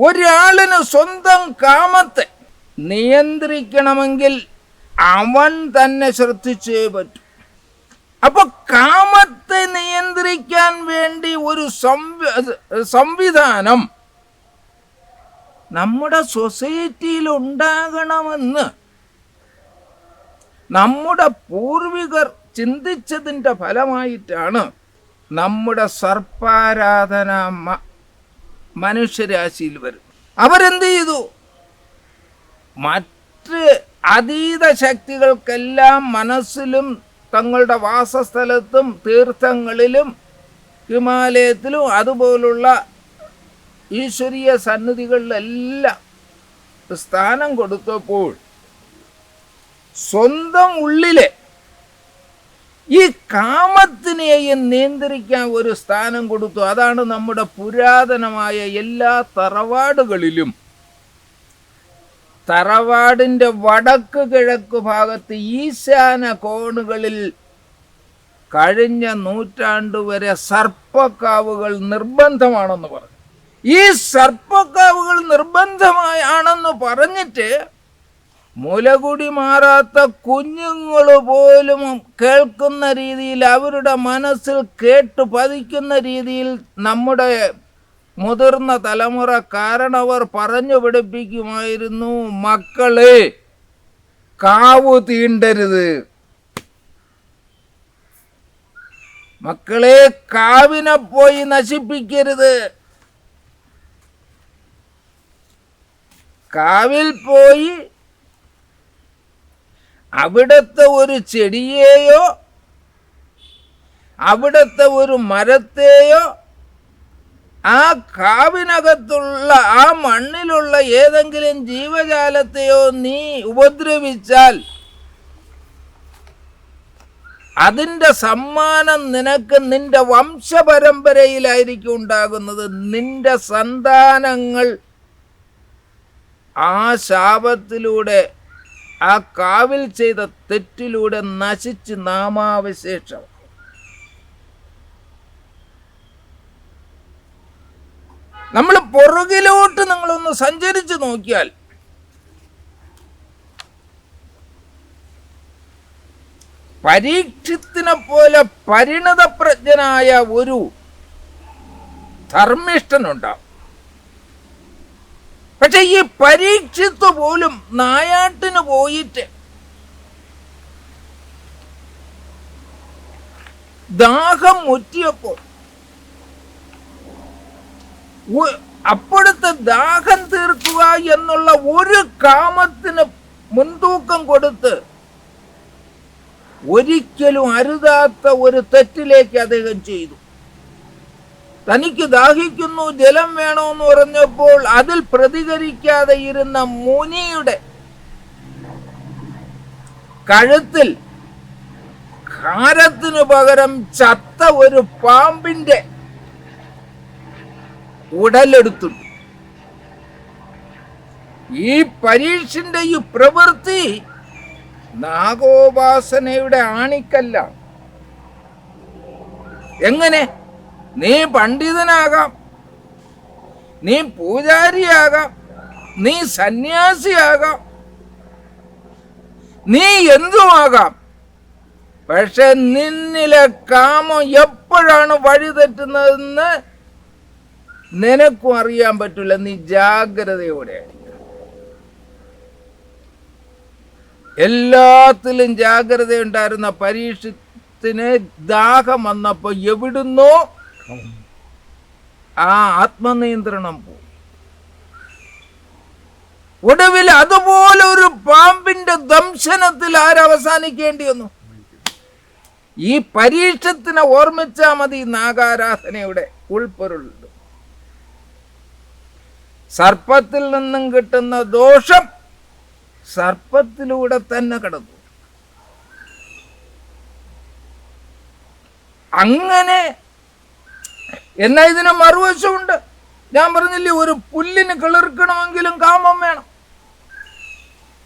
ഒരാളിന് സ്വന്തം കാമത്തെ നിയന്ത്രിക്കണമെങ്കിൽ അവൻ തന്നെ ശ്രദ്ധിച്ചേ പറ്റൂ. അപ്പൊ കാമത്തെ നിയന്ത്രിക്കാൻ വേണ്ടി ഒരു സംവി- സംവിധാനം നമ്മുടെ സൊസൈറ്റിയിൽ ഉണ്ടാകണമെന്ന് നമ്മുടെ പൂർവികർ ചിന്തിച്ചതിന്റെ ഫലമായിട്ടാണ് നമ്മുടെ സർപ്പാരാധന മനുഷ്യരാശിയിൽ വരും. അവരെന്ത് ചെയ്തു? മറ്റ് അതീത ശക്തികൾക്കെല്ലാം മനസ്സിലും തങ്ങളുടെ വാസസ്ഥലത്തും തീർത്ഥങ്ങളിലും ഹിമാലയത്തിലും അതുപോലുള്ള ഈശ്വരീയ സന്നിധികളിലെല്ലാം സ്ഥാനം കൊടുത്തപ്പോൾ സ്വന്തം ഉള്ളിലെ ഈ കാമത്തിനെയും നിയന്ത്രിക്കാൻ ഒരു സ്ഥാനം കൊടുത്തു. അതാണ് നമ്മുടെ പുരാതനമായ എല്ലാ തറവാടുകളിലും. തറവാടിന്റെ വടക്ക് കിഴക്ക് ഭാഗത്ത് ഈശാന കോണുകളിൽ കഴിഞ്ഞ നൂറ്റാണ്ട് വരെ സർപ്പക്കാവുകൾ നിർബന്ധമാണെന്ന് പറഞ്ഞു. ഈ സർപ്പക്കാവുകൾ നിർബന്ധമായാണെന്ന് പറഞ്ഞിട്ട് മുലകുടി മാറാത്ത കുഞ്ഞുങ്ങൾ പോലും കേൾക്കുന്ന രീതിയിൽ അവരുടെ മനസ്സിൽ കേട്ട് പതിക്കുന്ന രീതിയിൽ നമ്മുടെ മുതിർന്ന തലമുറ കാരണവർ പറഞ്ഞു പിടിപ്പിക്കുമായിരുന്നു മക്കളെ കാവു തീണ്ടരുത്. മക്കളെ കാവിനെ പോയി നശിപ്പിക്കരുത്. കാവിൽ പോയി അവിടുത്തെ ഒരു ചെടിയെയോ അവിടുത്തെ ഒരു മരത്തെയോ ആ കാവിനകത്തുള്ള ആ മണ്ണിലുള്ള ഏതെങ്കിലും ജീവജാലത്തെയോ നീ ഉപദ്രവിച്ചാൽ അതിന്റെ സമ്മാനം നിനക്ക് നിന്റെ വംശപരമ്പരയിലായിരിക്കും ഉണ്ടാകുന്നത്. നിന്റെ സന്താനങ്ങൾ ആ ശാപത്തിലൂടെ ആ കാവിൽ ചെയ്ത തെറ്റിലൂടെ നശിച്ച് നാമാവശേഷം. നമ്മൾ പുറകിലോട്ട് നിങ്ങളൊന്ന് സഞ്ചരിച്ച് നോക്കിയാൽ പരീക്ഷത്തിനെ പോലെ പരിണതപ്രജ്ഞനായ ഒരു ധർമ്മിഷ്ഠനുണ്ടാവും. പക്ഷെ ഈ പരീക്ഷിത്ത് പോലും നായാട്ടിന് പോയിട്ട് ദാഹം മുറ്റിയപ്പോൾ അപ്പോഴത്തെ ദാഹം തീർക്കുക എന്നുള്ള ഒരു കാമത്തിന് മുൻതൂക്കം കൊടുത്ത് ഒരിക്കലും അരുതാത്ത ഒരു തെറ്റിലേക്ക് അദ്ദേഹം ചെയ്തു. തനിക്ക് ദാഹിക്കുന്നു ജലം വേണമെന്ന് പറഞ്ഞപ്പോൾ അതിൽ പ്രതികരിക്കാതെ ഇരുന്ന മുനിയുടെ കഴുത്തിൽ ഹാരത്തിനു പകരം ചത്ത ഒരു പാമ്പിന്റെ ഉടലെടുത്തുണ്ട്. ഈ പരീക്ഷന്റെ ഈ പ്രവൃത്തി നാഗോപാസനയുടെ ആണിക്കല്ല എങ്ങനെ? നീ പണ്ഡിതനാകാം. നീ പൂജാരിയാകാം. നീ സന്യാസിയാകാം. നീ എന്തുമാകാം? പക്ഷെ നിന്നിലെ കാമം എപ്പോഴാണ് വഴിതെറ്റുന്നതെന്ന് നിനക്കും അറിയാൻ പറ്റില്ല. നീ ജാഗ്രതയോടെ എല്ലാത്തിലും ജാഗ്രതയുണ്ടായിരുന്ന പരീക്ഷത്തിന് ദാഹം വന്നപ്പോ എവിടുന്നോ ആ ആത്മനിയന്ത്രണം പോയി. ഒടുവിൽ അതുപോലെ ഒരു പാമ്പിന്റെ ദംശനത്തിൽ ആരവസാനിക്കേണ്ടി വന്നു? ഈ പരീക്ഷത്തിനെ ഓർമ്മിച്ചാ മതി നാഗാരാധനയുടെ ഉൾപ്പൊരുളുണ്ട്. സർപ്പത്തിൽ നിന്നും കിട്ടുന്ന ദോഷം സർപ്പത്തിലൂടെ തന്നെ കടന്നു. അങ്ങനെ എന്നാ ഇതിന് മറുവശമുണ്ട്? ഞാൻ പറഞ്ഞില്ലേ ഒരു പുല്ലിന് കിളിർക്കണമെങ്കിലും കാമം വേണം.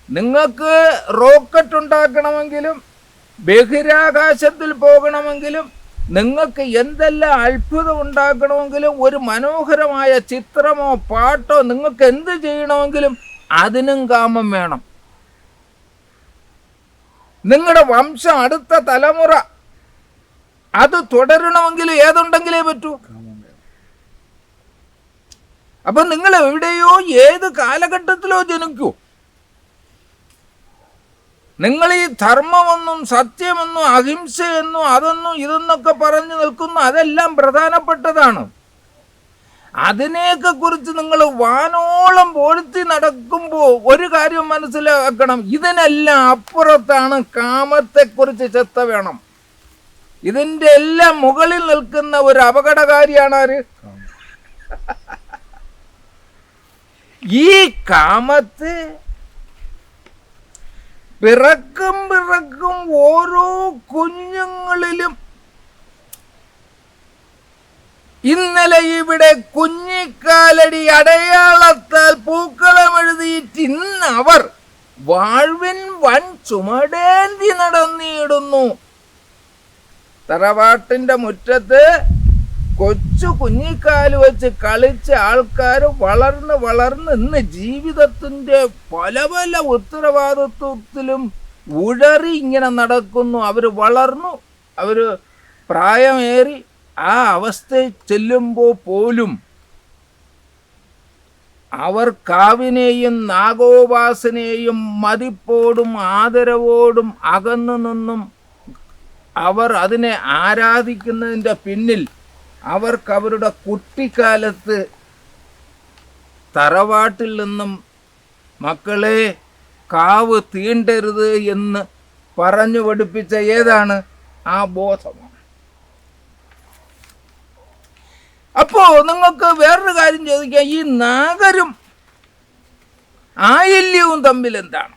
നിങ്ങൾക്ക് റോക്കറ്റ് ഉണ്ടാക്കണമെങ്കിലും ബഹിരാകാശത്തിൽ പോകണമെങ്കിലും നിങ്ങൾക്ക് എന്തെല്ലാം അത്ഭുതം ഉണ്ടാക്കണമെങ്കിലും ഒരു മനോഹരമായ ചിത്രമോ പാട്ടോ നിങ്ങൾക്ക് എന്ത് ചെയ്യണമെങ്കിലും അതിനും കാമം വേണം. നിങ്ങളുടെ വംശം അടുത്ത തലമുറ അത് തുടരണമെങ്കിൽ ഏതുണ്ടെങ്കിലേ പറ്റൂ. അപ്പൊ നിങ്ങൾ എവിടെയോ ഏത് കാലഘട്ടത്തിലോ ജനിക്കൂ. നിങ്ങൾ ഈ ധർമ്മമെന്നും സത്യമെന്നും അഹിംസയെന്നും അതൊന്നും ഇതെന്നൊക്കെ പറഞ്ഞു നിൽക്കുന്നു അതെല്ലാം പ്രധാനപ്പെട്ടതാണ്. അതിനെയൊക്കെ കുറിച്ച് നിങ്ങൾ വാനോളം പോഴ്ത്തി നടക്കുമ്പോൾ ഒരു കാര്യം മനസ്സിലാക്കണം. ഇതിനെല്ലാം അപ്പുറത്താണ് കാമത്തെക്കുറിച്ച് ചെത്ത വേണം. ഇതിന്റെ എല്ലാം മുകളിൽ നിൽക്കുന്ന ഒരു അപകടകാരിയാണ് ആര്? ഈ കാമത്ത് പിറക്കും പിറക്കും ഓരോ കുഞ്ഞുങ്ങളിലും ഇന്നലെ ഇവിടെ കുഞ്ഞിക്കാലടി അടയാളത്താൽ പൂക്കളം എഴുതിയിട്ട് ഇന്ന് അവർ വാഴ്വിൻ വൻ ചുമടേന്തി നടന്നിടുന്നു. തറവാട്ടിന്റെ മുറ്റത്ത് കൊച്ചു കുഞ്ഞിക്കാൽ വെച്ച് കളിച്ച ആൾക്കാർ വളർന്ന് വളർന്ന് ഇന്ന് ജീവിതത്തിന്റെ പല പല ഉത്തരവാദിത്വത്തിലും ഉഴറി ഇങ്ങനെ നടക്കുന്നു. അവർ വളർന്നു അവർ പ്രായമേറി ആ അവസ്ഥയിൽ ചെല്ലുമ്പോൾ പോലും അവർ കാവിനെയും നാഗോപാസനെയും മതിപ്പോടും ആദരവോടും അകന്നു നിന്നും അവർ അതിനെ ആരാധിക്കുന്നതിന്റെ പിന്നിൽ അവർക്ക് അവരുടെ കുട്ടിക്കാലത്ത് തറവാട്ടിൽ നിന്നും മക്കളെ കാവ് തീണ്ടരുത് എന്ന് പറഞ്ഞു പഠിപ്പിച്ച ഏതാണ്? ആ ബോധമാണ്. അപ്പോ നിങ്ങൾക്ക് വേറൊരു കാര്യം ചോദിക്കാം. ഈ നാഗരും ആയില്യവും തമ്മിൽ എന്താണ്?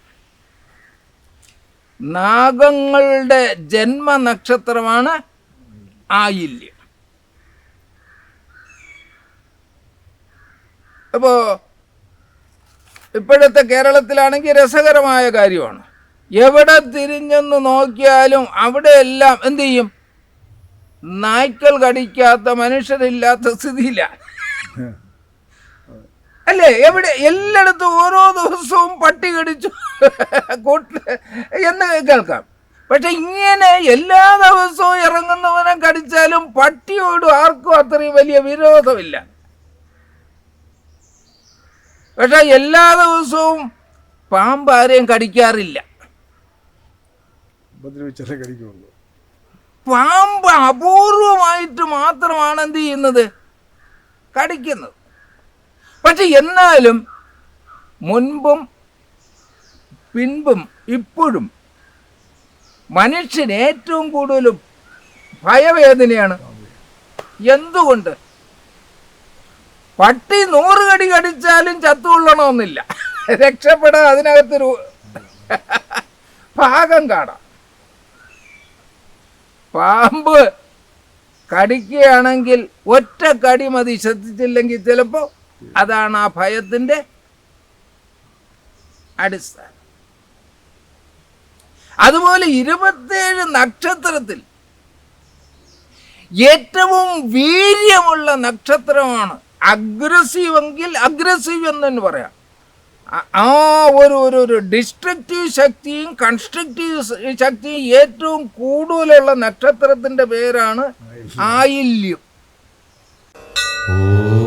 നാഗങ്ങളുടെ ജന്മനക്ഷത്രമാണ് ആയില്യം. അപ്പോ ഇപ്പോഴത്തെ കേരളത്തിലാണെങ്കിൽ രസകരമായ കാര്യമാണ്. എവിടെ തിരിഞ്ഞെന്ന് നോക്കിയാലും അവിടെയെല്ലാം എന്തു ചെയ്യും? നായ്ക്കൾ കടിക്കാത്ത മനുഷ്യരില്ലാത്ത സ്ഥിതിയില്ല. അല്ലേ? എവിടെ? എല്ലായിടത്തും ഓരോ ദിവസവും പട്ടി കടിച്ചു. കൂട്ട് എന്ന് കേൾക്കാം. പക്ഷെ ഇങ്ങനെ എല്ലാ ദിവസവും ഇറങ്ങുന്നവനെ കടിച്ചാലും പട്ടിയോടും ആർക്കും അത്രയും വലിയ വിരോധമില്ല. പക്ഷെ എല്ലാ ദിവസവും പാമ്പ് ആരെയും കടിക്കാറില്ല. പാമ്പ് അപൂർവമായിട്ട് മാത്രമാണ് എന്ത് ചെയ്യുന്നത്? കടിക്കുന്നത്. പക്ഷെ എന്നാലും മുൻപും പിൻപും ഇപ്പോഴും മനുഷ്യൻ ഏറ്റവും കൂടുതൽ ഭയവേദനയാണ്. എന്തുകൊണ്ട്? പട്ടി നൂറ് കടി കടിച്ചാലും ചത്തുകൊള്ളണമെന്നില്ല. രക്ഷപ്പെടാൻ അതിനകത്തൊരു ഭാഗം കാണാം. പാമ്പ് കടിക്കുകയാണെങ്കിൽ ഒറ്റ കടി മതി ശ്രദ്ധിച്ചില്ലെങ്കിൽ ചിലപ്പോൾ അതാണ് ആ ഭയത്തിന്റെ അടിസ്ഥാനം. അതുപോലെ ഇരുപത്തേഴ് നക്ഷത്രത്തിൽ ഏറ്റവും വീര്യമുള്ള നക്ഷത്രമാണ് അഗ്രസീവ് എങ്കിൽ അഗ്രസീവ് എന്ന് തന്നെ പറയാം. ആ- ഒരു ഒരു ഒരു ഡിസ്ട്രക്റ്റീവ് ശക്തിയും കൺസ്ട്രക്റ്റീവ് ശക്തിയും ഏറ്റവും കൂടുതലുള്ള നക്ഷത്രത്തിന്റെ പേരാണ് ആയില്യം. ഓ.